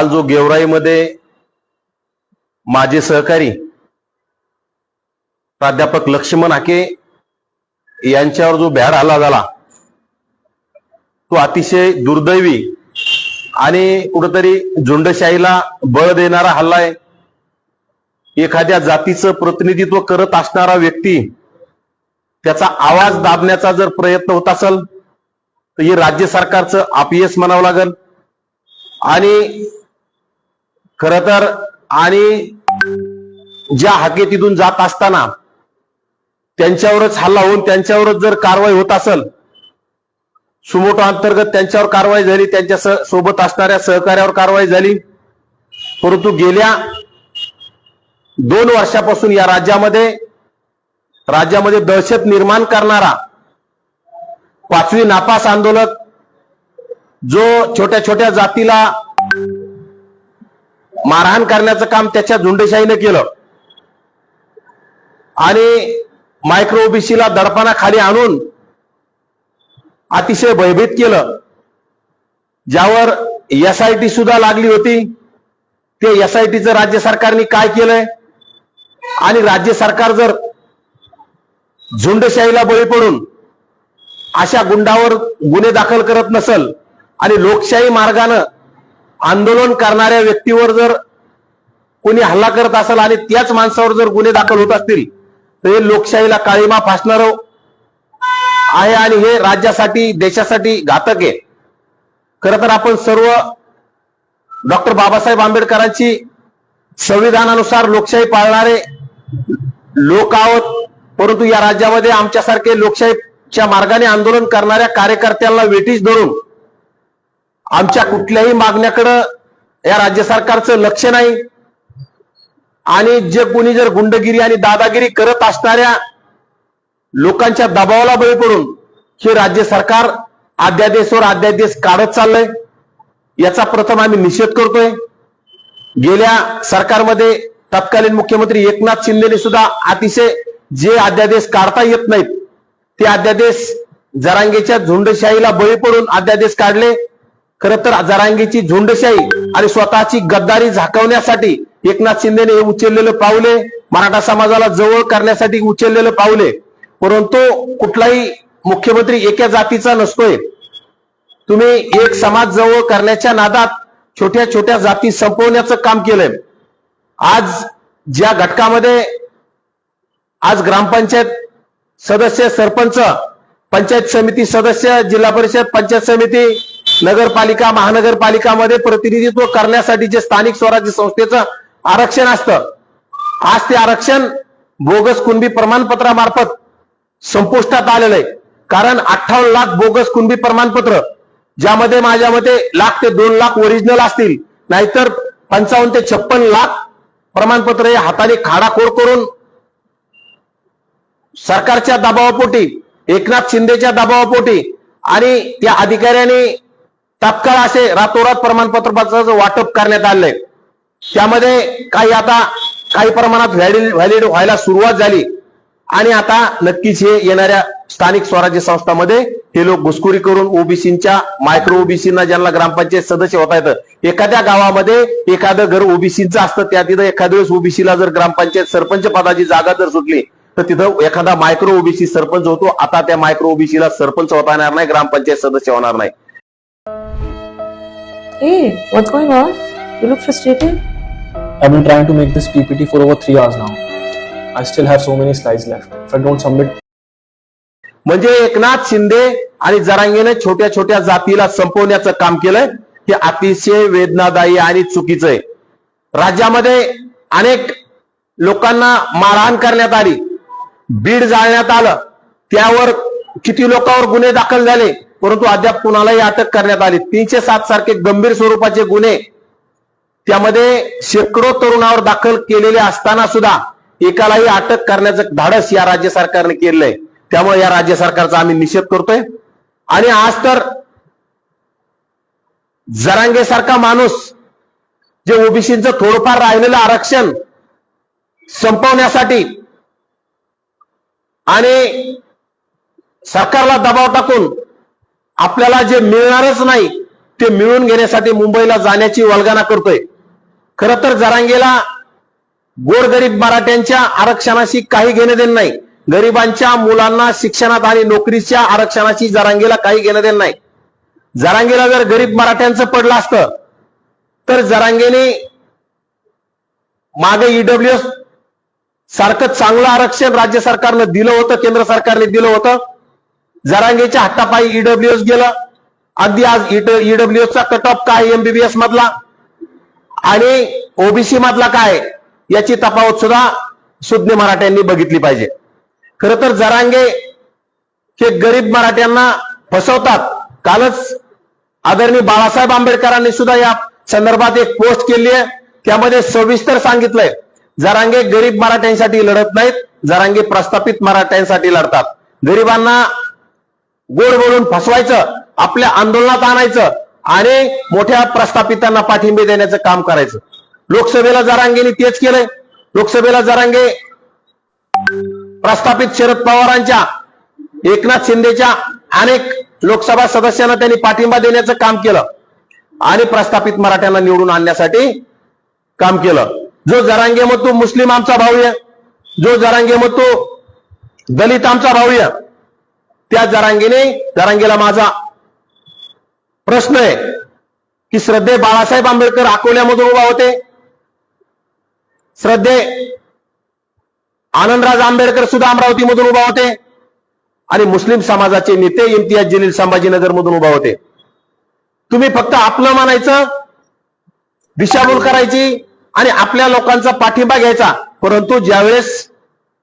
काल जो गेवराईमध्ये माझे सहकारी प्राध्यापक लक्ष्मण हाके यांच्यावर जो भ्याड हल्ला झाला तो अतिशय दुर्दैवी आणि कुठंतरी झुंडशाहीला बळ देणारा हल्ला आहे. एखाद्या जातीचं प्रतिनिधित्व करत असणारा व्यक्ती त्याचा आवाज दाबण्याचा जर प्रयत्न होत असेल तर हे राज्य सरकारचं अपयश म्हणावं लागेल. आणि खर तर आणि ज्या हाके तिथून जात असताना त्यांच्यावरच हल्ला होऊन त्यांच्यावरच जर कारवाई होत असेल सुमोटो अंतर्गत त्यांच्यावर कारवाई झाली त्यांच्यासोबत असणाऱ्या सहकार्यावर कारवाई झाली. परंतु गेल्या दोन वर्षापासून या राज्यामध्ये राज्यामध्ये दहशत निर्माण करणारा पाचवी नापास आंदोलक जो छोट्या छोट्या जातीला मारहाण करण्याचं काम त्याच्या झुंडशाहीने केलं. आणि मायक्रो ओबीसीला दडपणा खाली आणून अतिशय भयभीत केलं. ज्यावर एस आय टी सुद्धा लागली होती. ते एस आय टीचं राज्य सरकारने काय केलंय? आणि राज्य सरकार जर झुंडशाहीला बळी पडून अशा गुंडावर गुन्हे दाखल करत नसल आणि लोकशाही मार्गानं आंदोलन करणाऱ्या व्यक्तीवर जर कोणी हल्ला करत असेल आणि त्याच माणसावर जर गुन्हे दाखल होत असतील तर हे लोकशाहीला काळीमा फासणार आहे आणि हे राज्यासाठी देशासाठी घातक आहे. खर तर आपण सर्व डॉक्टर बाबासाहेब आंबेडकरांची संविधानानुसार लोकशाही पाळणारे लोक आहोत परंतु या राज्यामध्ये आमच्यासारखे लोकशाहीच्या मार्गाने आंदोलन करणाऱ्या कार्यकर्त्यांना वेटीच धरून आमच्या कुठल्याही मागण्याकडं या राज्य सरकारचं लक्ष नाही. आणि जे कोणी जर गुंडगिरी आणि दादागिरी करत असणाऱ्या लोकांच्या दबावाला बळी पडून हे राज्य सरकार अध्यादेशवर अध्यादेश काढत चाललंय याचा प्रथम आम्ही निषेध करतोय. गेल्या सरकारमध्ये तत्कालीन मुख्यमंत्री एकनाथ शिंदेने सुद्धा अतिशय जे अध्यादेश काढता येत नाहीत ते अध्यादेश जरांगेच्या झुंडशाहीला बळी पडून अध्यादेश काढले. खर तर जरांगीची झुंडशाही आणि स्वतःची गद्दारी झाकवण्यासाठी एकनाथ शिंदेने हे उचललेलं पावले मराठा समाजाला जवळ करण्यासाठी उचललेलं पावले परंतु कुठलाही मुख्यमंत्री एका जातीचा नसतोय. तुम्ही एक समाज जवळ करण्याच्या नादात छोट्या छोट्या जाती संपवण्याचं काम केलंय. आज ज्या घटकामध्ये आज ग्रामपंचायत सदस्य सरपंच पंचायत समिती सदस्य जिल्हा परिषद पंचायत समिती नगरपालिका महानगरपालिकामध्ये प्रतिनिधित्व करण्यासाठी जे स्थानिक स्वराज्य संस्थेचं आरक्षण असतं आज ते आरक्षण बोगस कुणबी प्रमाणपत्रामार्फत संपुष्टात आलेलं आहे. कारण अठ्ठावन्न लाख बोगस कुणबी प्रमाणपत्र ज्यामध्ये माझ्या मते लाख ते दोन लाख ओरिजिनल असतील नाहीतर पंचावन्न ते छप्पन लाख प्रमाणपत्र हे हाताने खाडाखोड करून सरकारच्या दबावापोटी एकनाथ शिंदेच्या दबावापोटी आणि त्या अधिकाऱ्यांनी तात्काळ असे रातोरात प्रमाणपत्राचं वाटप करण्यात आलंय त्यामध्ये काही आता काही प्रमाणात व्हॅलिड व्हॅलिड व्हायला सुरुवात झाली. आणि आता नक्कीच हे येणाऱ्या स्थानिक स्वराज्य संस्थामध्ये हे लोक घुसखोरी करून ओबीसीच्या मायक्रो ओबीसीना ज्यांना ग्रामपंचायत सदस्य होता येतं एखाद्या गावामध्ये एखादं घर ओबीसीचं असतं त्या तिथं एखाद्या वेळेस ओबीसीला जर ग्रामपंचायत सरपंच पदाची जागा जर सुटली तर तिथं एखादा मायक्रो ओबीसी सरपंच होतो. आता त्या मायक्रो ओबीसीला सरपंच होता येणार नाही ग्रामपंचायत सदस्य होणार नाही. Hey, what's going on? You look frustrated. I've been trying to make this PPT for over three hours now. I still have so many slides left. If I don't submit म्हणजे एकनाथ शिंदे आणि जरांगेने छोट्या छोट्या जातीला संपवण्याचं काम केलंय हे अतिशय वेदनादायी आणि चुकीचं आहे राज्यामध्ये अनेक लोकांना मारहाण करण्यात आली बीड जाळण्यात आलं त्यावर किती लोकांवर गुन्हे दाखल झाले परंतु अद्याप कुणालाही अटक करण्यात आली. तीनशे सात सारखे गंभीर स्वरूपाचे गुन्हे त्यामध्ये शेकडो तरुणावर दाखल केलेले असताना सुद्धा एकालाही अटक करण्याचं धाडस या राज्य सरकारने केलंय. त्यामुळे या राज्य सरकारचा आम्ही निषेध करतोय. आणि आज तर जरांगेसारखा माणूस जे ओबीसीचं थोडंफार राहिलेलं आरक्षण संपवण्यासाठी आणि सरकारला दबाव टाकून आपल्याला जे मिळणारच नाही ते मिळून घेण्यासाठी मुंबईला जाण्याची वल्गना करतोय. खर तर जरांगेला गोरगरीब मराठ्यांच्या आरक्षणाशी काही घेणं देणं नाही. गरिबांच्या मुलांना शिक्षणात आणि नोकरीच्या आरक्षणाची जरांगेला काही घेणं देणं नाही. जरांगेला जर गरीब मराठ्यांचं पडलं असतं तर जरांगेने मागे ईडब्ल्यू सारखं चांगलं आरक्षण राज्य सरकारनं दिलं होतं केंद्र सरकारने दिलं होतं. जरांगेच्या हातापायी ईडब्ल्यूएस गेलं. अगदी आज ईडब्ल्यूएसचा कट ऑफ काय एमबीबीएस मधला? आणि ओबीसी मधला काय? याची तफावत सुद्धा सुज्ञ मराठ्यांनी बघितली पाहिजे. खर तर जरांगे हे गरीब मराठ्यांना फसवतात. कालच आदरणीय बाळासाहेब आंबेडकरांनी सुद्धा या संदर्भात एक पोस्ट केली आहे. त्यामध्ये सविस्तर सांगितलंय. जरांगे गरीब मराठ्यांसाठी लढत नाहीत. जरांगे प्रस्थापित मराठ्यांसाठी लढतात. गरिबांना गोड बोलून फसवायचं आपल्या आंदोलनात आणायचं आणि मोठ्या प्रस्थापितांना पाठिंबे देण्याचं काम करायचं. लोकसभेला जरांगेने तेच केलंय. लोकसभेला जरांगे प्रस्थापित शरद पवारांच्या एकनाथ शिंदेच्या अनेक लोकसभा सदस्यांना त्यांनी पाठिंबा देण्याचं काम केलं आणि प्रस्थापित मराठ्यांना निवडून आणण्यासाठी काम केलं. जो जरांगे मग तो मुस्लिम आमचा भाऊ आहे जो जरांगे मग तो दलित आमचा भाऊ आहे त्या जरांगीने जरांगीला माझा प्रश्न आहे की श्रद्धे बाळासाहेब आंबेडकर अकोल्यामधून उभा होते. श्रद्धे आनंदराज आंबेडकर सुद्धा अमरावतीमधून उभा होते. आणि मुस्लिम समाजाचे नेते इम्तियाज जलील संभाजीनगर मधून उभा होते. तुम्ही फक्त आपलं मानायचं दिशाभूल करायची आणि आपल्या लोकांचा पाठिंबा घ्यायचा. परंतु ज्यावेळेस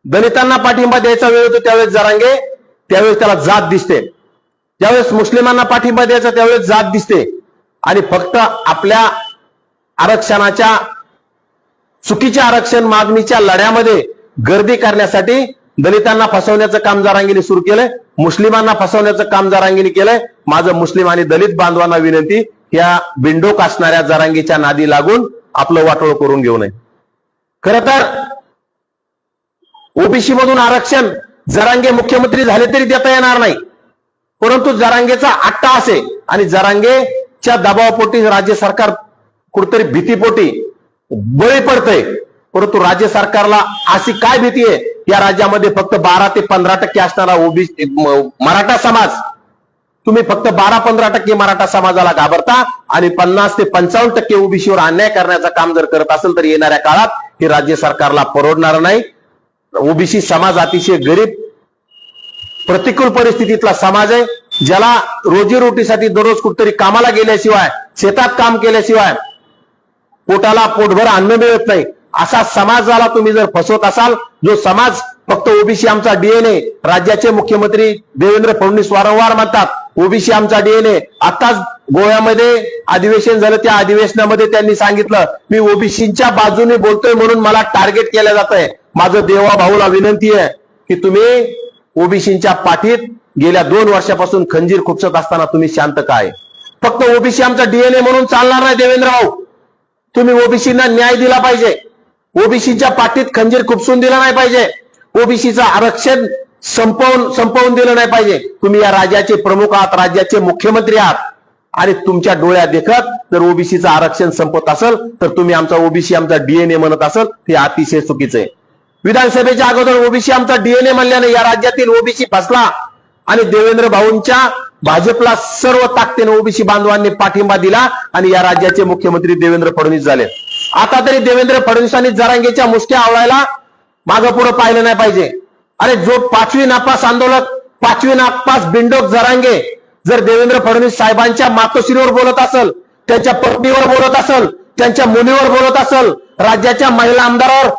दलितांना पाठिंबा द्यायचा वेळ होतो त्यावेळेस जरांगे त्यावेळेस त्याला जात दिसते. ज्यावेळेस मुस्लिमांना पाठिंबा द्यायचा त्यावेळेस जात दिसते. आणि फक्त आपल्या आरक्षणाच्या चुकीच्या आरक्षण मागणीच्या लढ्यामध्ये गर्दी करण्यासाठी दलितांना फसवण्याचं काम जारांगीने सुरू केलंय मुस्लिमांना फसवण्याचं काम जारांगीने केलंय. माझं मुस्लिम आणि दलित बांधवांना विनंती या बिंडोक असणाऱ्या जारांगीच्या नादी लागून आपलं वाटोळ करून घेऊ नये. खर तर ओबीसी मधून आरक्षण जरांगे मुख्यमंत्री झाले तरी देता येणार नाही. परंतु जरांगेचा आट्टा असे आणि जरांगेच्या दबावापोटी राज्य सरकार कुठतरी भीतीपोटी बळी पडतंय परंतु राज्य सरकारला अशी काय भीती आहे? या राज्यामध्ये फक्त बारा ते पंधरा टक्के असणारा ओबीसी मराठा समाज. तुम्ही फक्त बारा पंधरा टक्के मराठा समाजाला घाबरता आणि पन्नास ते पंचावन्न टक्के ओबीसीवर अन्याय करण्याचं काम जर करत असेल तर येणाऱ्या काळात हे राज्य सरकारला परवडणार नाही. ओबीसी समाज अतिशय गरीब प्रतिकूल परिस्थितीतला समाज आहे ज्याला रोजीरोटीसाठी दररोज कुठतरी कामाला गेल्याशिवाय शेतात काम केल्याशिवाय पोटाला पोटभर अन्न मिळत नाही असा समाजाला तुम्ही जर फसवत असाल जो समाज फक्त ओबीसी आमचा डीएनए राज्याचे मुख्यमंत्री देवेंद्र फडणवीस वारंवार म्हणतात ओबीसी आमचा डीएनए आताच गोव्यामध्ये अधिवेशन झालं त्या अधिवेशनामध्ये त्यांनी सांगितलं मी ओबीसीच्या बाजूने बोलतोय म्हणून मला टार्गेट केलं जात आहे माझं देवा भाऊला विनंती आहे की तुम्ही ओबीसीच्या पाठीत गेल्या दोन वर्षापासून खंजीर खुपसत असताना तुम्ही शांत काय फक्त ओबीसी आमचा डीएनए म्हणून चालणार नाही देवेंद्र भाऊ तुम्ही ओबीसीना न्याय दिला पाहिजे. ओबीसीच्या पाठीत खंजीर खुपसून दिला नाही पाहिजे. ओबीसीचं आरक्षण संपवून संपवून दिलं नाही पाहिजे. तुम्ही या राज्याचे प्रमुख आहात राज्याचे मुख्यमंत्री आहात. आणि तुमच्या डोळ्यात देखत जर ओबीसीचं आरक्षण संपत असेल तर तुम्ही आमचा ओबीसी आमचा डीएनए म्हणत असेल ते अतिशय चुकीचं आहे. विधानसभेच्या अगोदर ओबीसी आमचा डीएनए म्हणल्याने या राज्यातील ओबीसी फसला आणि देवेंद्र भाऊंच्या भाजपला सर्व ताकदीने ओबीसी बांधवांनी पाठिंबा दिला आणि या राज्याचे मुख्यमंत्री देवेंद्र फडणवीस झाले. आता तरी देवेंद्र फडणवीसांनी जरांगेच्या मुसक्या आवळायला मागं पुढे पाहिलं नाही पाहिजे. अरे जो पाचवी नापास आंदोलक पाचवी नापास बिंडोक जरांगे जर देवेंद्र फडणवीस साहेबांच्या मातोश्रीवर बोलत असेल त्यांच्या पत्नीवर बोलत असल त्यांच्या मुलीवर बोलत असेल राज्याच्या महिला आमदारावर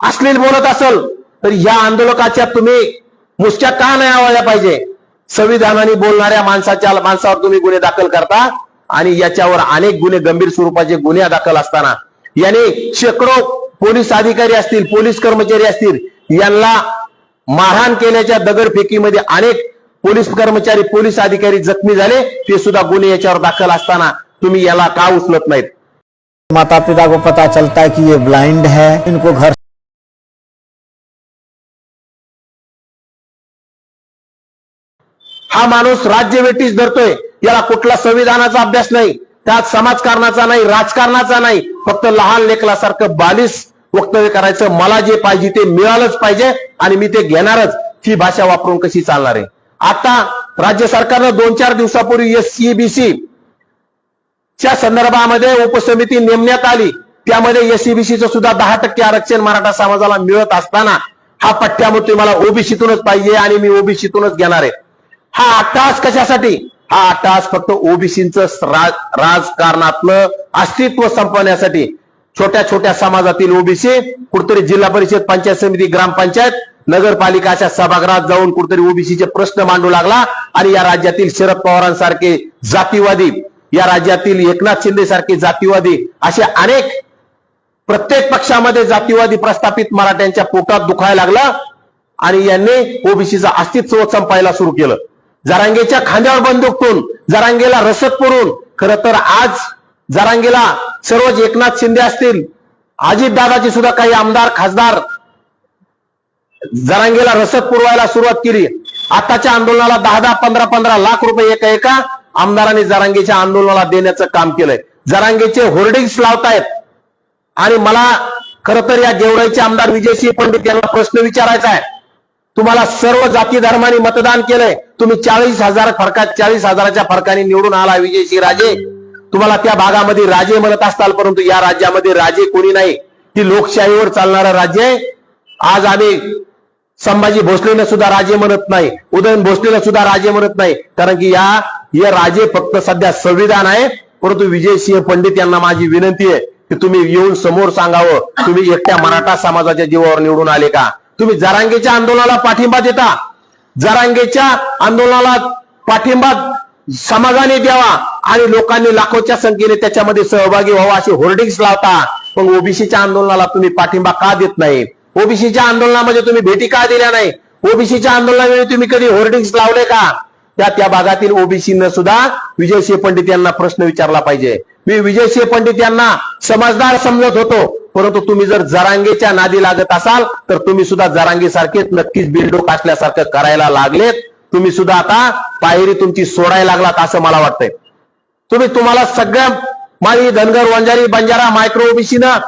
अश्लील बोलत असल तर या आंदोलकाच्या तुम्ही मुसक्या का नाही आवळल्या पाहिजे? संविधानाने बोलणाऱ्या माणसाच्या माणसावर तुम्ही गुन्हे दाखल करता आणि याच्यावर अनेक गुन्हे गंभीर स्वरूपाचे गुन्हे दाखल असताना. याने शेकडो पोलीस अधिकारी असतील पोलीस कर्मचारी असतील यांना मारहाण केल्याच्या दगडफेकीमध्ये अनेक पोलीस कर्मचारी पोलीस अधिकारी जखमी झाले ते सुद्धा गुन्हे याच्यावर दाखल असताना तुम्ही याला का उचलत नाहीत? माता पिता को पता चलता है कि ये ब्लाइंड है इनको घर हा हा माणूस राज्यवेटीच धरतोय. याला कुठला संविधानाचा अभ्यास नाही त्यात समाजकारणाचा नाही राजकारणाचा नाही फक्त लहान लेखलासारखं बालिश वक्तव्य करायचं. मला जे पाहिजे ते मिळालंच पाहिजे आणि मी ते घेणारच. ही भाषा वापरून कशी चालणार आहे? आता राज्य सरकारनं दोन चार दिवसापूर्वी एस सीबीसी च्या संदर्भामध्ये उपसमिती नेमण्यात आली. त्यामध्ये एससीबीसीचं सुद्धा दहा टक्के आरक्षण मराठा समाजाला मिळत असताना हा पठ्ठ्यामुळे मला ओबीसीतूनच पाहिजे आणि मी ओबीसीतूनच घेणार आहे. हा अट्टास कशासाठी? हा आटास फक्त ओबीसीचं राजकारणातलं अस्तित्व संपवण्यासाठी. छोट्या छोट्या समाजातील ओबीसी कुठतरी जिल्हा परिषद पंचायत समिती ग्रामपंचायत नगरपालिका अशा सभागृहात जाऊन कुठतरी ओबीसीचे प्रश्न मांडू लागला आणि या राज्यातील शरद पवारांसारखे जातीवादी या राज्यातील एकनाथ शिंदे सारखे जातीवादी असे अनेक प्रत्येक पक्षामध्ये जातीवादी प्रस्थापित मराठ्यांच्या पोटात दुखायला लागलं आणि यांनी ओबीसीचं अस्तित्व संपायला सुरू केलं. जरांगेच्या खांद्यावर बंदूक ठेवून जरांगेला रसद पुरून खर तर आज जरांगेला सर्वच एकनाथ शिंदे असतील अजित दादाचे सुद्धा काही आमदार खासदार जरांगेला रसद पुरवायला सुरुवात केली. आताच्या आंदोलनाला दहा दहा पंधरा पंधरा लाख रुपये एका एका आमदारांनी जरांगेच्या आंदोलनाला देण्याचं काम केलंय. जरांगेचे होर्डिंग्स लावतायत. आणि मला खर तर या गेवराईचे आमदार विजयसिंह पंडित यांना प्रश्न विचारायचा आहे. तुम्हाला सर्व जाती धर्माने मतदान केलंय. तुम्ही चाळीस हजार फरकात चाळीस हजाराच्या फरकाने निवडून आला विजयसिंह राजे. तुम्हाला त्या भागामध्ये राजे म्हणत असताल परंतु या राज्यामध्ये राजे कोणी नाही. ती लोकशाहीवर चालणारं राज्य आहे. आज आम्ही संभाजी भोसलेनं सुद्धा राजे म्हणत नाही. उदयन भोसलेनं सुद्धा राजे म्हणत नाही. कारण की या हे राजे फक्त सध्या संविधान आहे. परंतु विजयसिंह पंडित यांना माझी विनंती आहे की तुम्ही येऊन समोर सांगावं. तुम्ही एकट्या मराठा समाजाच्या जीवावर निवडून आले का? तुम्ही जरांगेच्या आंदोलनाला पाठिंबा देता. जरांगेच्या आंदोलनाला पाठिंबा समाजाने द्यावा आणि लोकांनी लाखोच्या संख्येने त्याच्यामध्ये सहभागी व्हावा असे होर्डिंग्स लावता. पण ओबीसीच्या आंदोलनाला तुम्ही पाठिंबा का देत नाही? ओबीसीच्या आंदोलनामध्ये तुम्ही भेटी का दिल्या नाही? ओबीसीच्या आंदोलनावेळी तुम्ही कधी होर्डिंग्स लावले का? त्या त्या भागातील ओबीसीनं सुद्धा विजयसिंह पंडित यांना प्रश्न विचारला पाहिजे. मी विजयसिंह पंडित यांना समजदार समजत होतो. परंतु तुम्ही जर जरांगेच्या नादी लागत असाल तर तुम्ही सुद्धा जरांगेसारखेच नक्कीच बिल्डोक असल्यासारखं करायला लागलेत. तुम्ही सुद्धा आता पायरी तुमची सोडायला लागलात असं मला वाटतंय. तुम्ही तुम्हाला सगळ्या माळी धनगर वंजारी बंजारा मायक्रो ओबीसीनं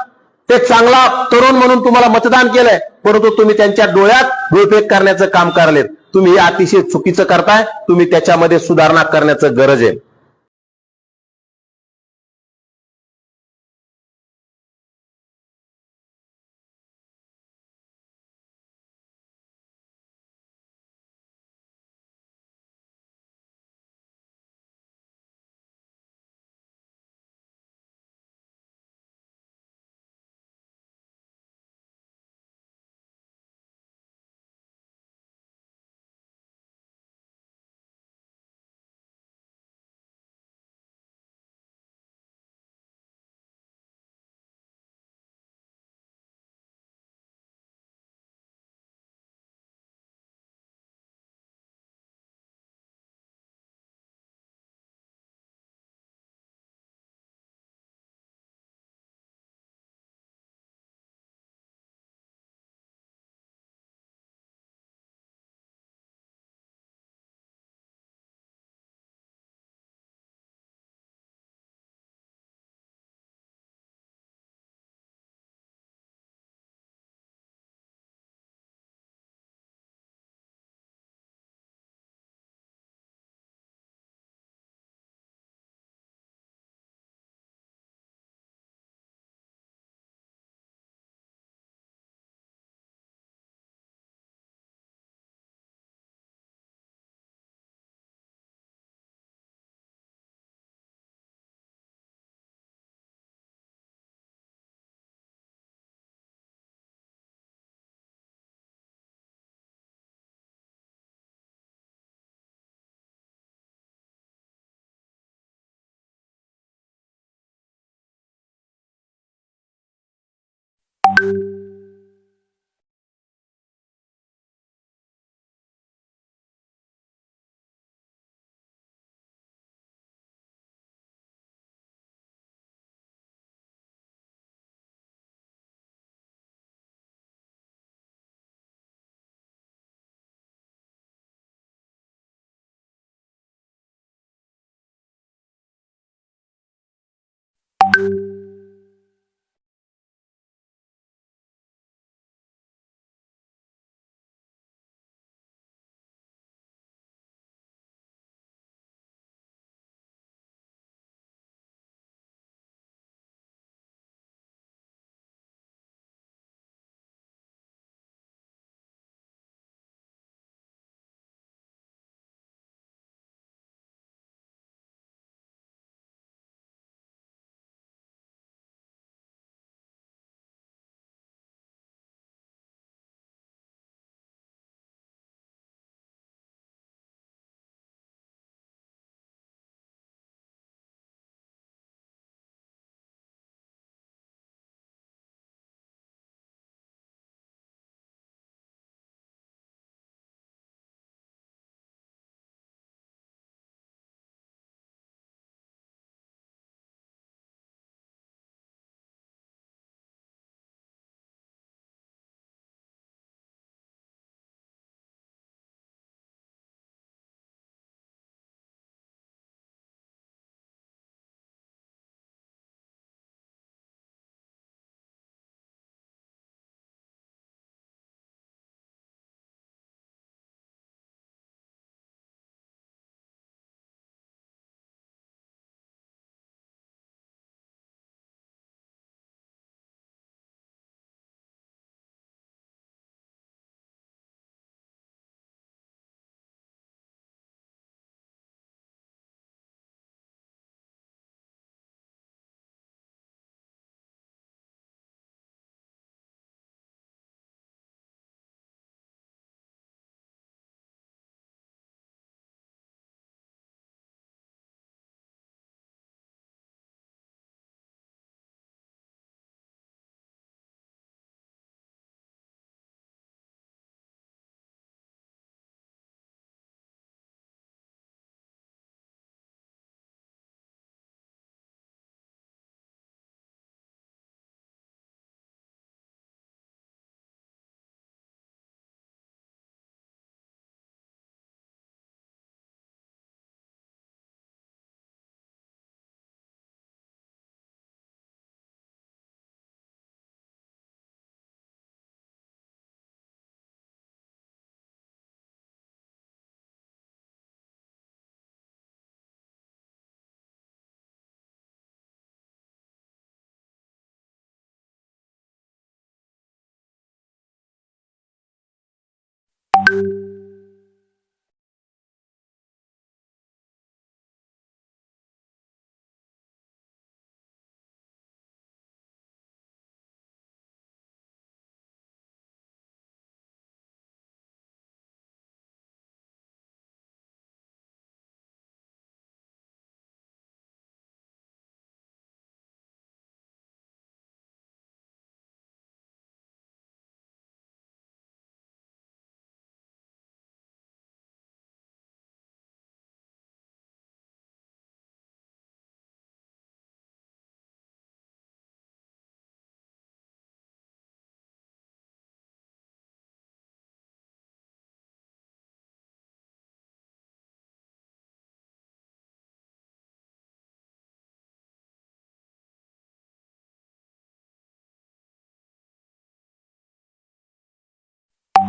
ते चांगला तरुण म्हणून तुम्हाला मतदान केलंय परंतु तुम्ही त्यांच्या डोळ्यात धुळफेक करण्याचं काम करलेत. तुम्ही हे अतिशय चुकीचं करताय तुम्ही त्याच्यामध्ये सुधारणा करण्याचं गरज आहे.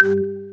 you